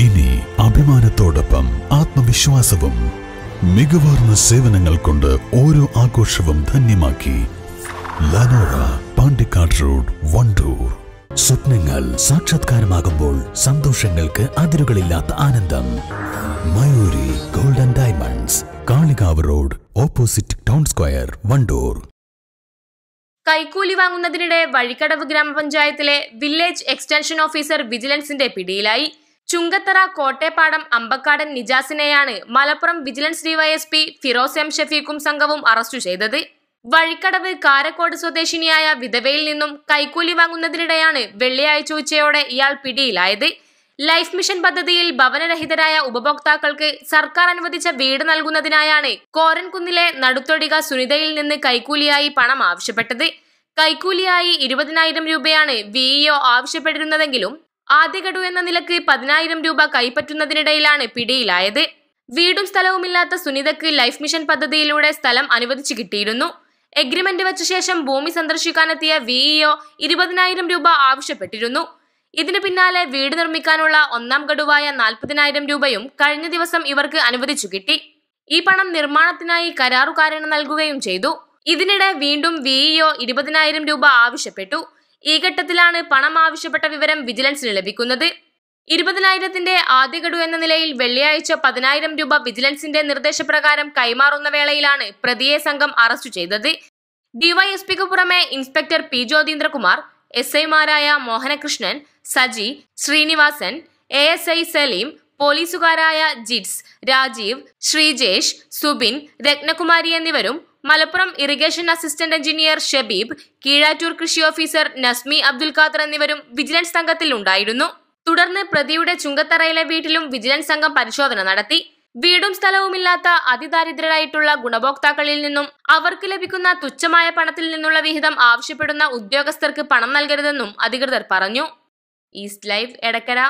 ഇനി അഭിമാനത്തോടൊപ്പം ആത്മവിശ്വാസവും മികവാർന്ന സേവനങ്ങൾ കൊണ്ട് ഓരോ ആഘോഷവും ധന്യമാക്കി ലനോറ പാണ്ടിക്കാട് റോഡ് വണ്ടൂർ. സ്വപ്നങ്ങൾ സാക്ഷാത്കാരമാകുമ്പോൾ സന്തോഷങ്ങൾക്ക് അതിരുകളില്ലാത്ത ആനന്ദം. Mayuri golden diamonds Kalikavu road opposite town square Wandoor. കൈക്കൂലി വാങ്ങുന്നതിനിടെ വഴിക്കടവ് ഗ്രാമപഞ്ചായത്തിലെ വില്ലേജ് എക്സ്റ്റൻഷൻ ഓഫീസർ വിജിലൻസിന്റെ പിടിയിലായി. ചുങ്കത്തറ കോട്ടേപ്പാടം അമ്പക്കാടൻ നിജാസിനെയാണ് Malappuram vigilance DYSP Firoz M ഷഫീഖും സംഘവും അറസ്റ്റു ചെയ്തത്. വഴിക്കടവ് കാരക്കോട് സ്വദേശിനിയായ വിധവയിൽ നിന്നും കൈക്കൂലി വാങ്ങുന്നതിനിടെയാണ് വെള്ളിയാഴ്ച ഉച്ചയോടെ ഇയാൾ പിടിയിലായത്. ലൈഫ് മിഷൻ പദ്ധതിയിൽ ഭവനരഹിതരായ ഉപഭോക്താക്കൾക്ക് സർക്കാർ അനുവദിച്ച വീട് നൽകുന്നതിനായാണ് കോരൻകുന്നിലെ നടുത്തൊടിക സുനിതയിൽ നിന്ന് കൈക്കൂലിയായി പണം ആവശ്യപ്പെട്ടത്. കൈക്കൂലിയായി ഇരുപതിനായിരം രൂപയാണ് വിഇഒ ആവശ്യപ്പെട്ടിരുന്നതെങ്കിലും ആദ്യഗഡു എന്ന നിലയ്ക്ക് പതിനായിരം രൂപ കൈപ്പറ്റുന്നതിനിടയിലാണ് പിടിയിലായത്. വീടും സ്ഥലവുമില്ലാത്ത സുനിതയ്ക്ക് ലൈഫ് മിഷൻ പദ്ധതിയിലൂടെ സ്ഥലം അനുവദിച്ചു കിട്ടിയിരുന്നു. എഗ്രിമെന്റ് വെച്ച ശേഷം ഭൂമി സന്ദർശിക്കാനെത്തിയ വിഇഒ ഇരുപതിനായിരം രൂപ ആവശ്യപ്പെട്ടിരുന്നു. ഇതിനു പിന്നാലെ വീട് നിർമ്മിക്കാനുള്ള ഒന്നാം ഗഡുവായ നാൽപ്പതിനായിരം രൂപയും കഴിഞ്ഞ ദിവസം ഇവർക്ക് അനുവദിച്ചു കിട്ടി. ഈ പണം നിർമ്മാണത്തിനായി കരാറുകാരന് നൽകുകയും ചെയ്തു. ഇതിനിടെ വീണ്ടും വിഇഒ ഇരുപതിനായിരം രൂപ ആവശ്യപ്പെട്ടു. ഈ ഘട്ടത്തിലാണ് പണം ആവശ്യപ്പെട്ട വിവരം വിജിലൻസിന് ലഭിക്കുന്നത്. ഇരുപതിനായിരത്തിന്റെ ആദ്യ ഗഡു എന്ന നിലയിൽ വെള്ളിയാഴ്ച പതിനായിരം രൂപ വിജിലൻസിന്റെ നിർദ്ദേശപ്രകാരം കൈമാറുന്ന വേളയിലാണ് പ്രതിയെ സംഘം അറസ്റ്റ് ചെയ്തത്. ഡിവൈഎസ്പിക്ക് പുറമെ ഇൻസ്പെക്ടർ പി ജ്യോതീന്ദ്രകുമാർ എസ് ഐമാരായ Mohanakrishnan Saji Srinivasan A S I Saleem പോലീസുകാരായ Jits Rajeev Sreejesh Subin Ratnakumari എന്നിവരും Malappuram irrigation assistant engineer Shabeeb Keezhattoor കൃഷി ഓഫീസർ നസ്മി അബ്ദുൽ ഖാദർ എന്നിവരും വിജിലൻസ് സംഘത്തിൽ ഉണ്ടായിരുന്നു. തുടർന്ന് പ്രതിയുടെ ചുങ്കത്തറയിലെ വീട്ടിലും വിജിലൻസ് സംഘം പരിശോധന നടത്തി. വീടും സ്ഥലവുമില്ലാത്ത അതിദാരിദ്രരായിട്ടുള്ള ഗുണഭോക്താക്കളിൽ നിന്നും അവർക്ക് ലഭിക്കുന്ന തുച്ഛമായ പണത്തിൽ നിന്നുള്ള വിഹിതം ആവശ്യപ്പെടുന്ന ഉദ്യോഗസ്ഥർക്ക് പണം നൽകരുതെന്നും അധികൃതർ പറഞ്ഞു. East live Edakkara.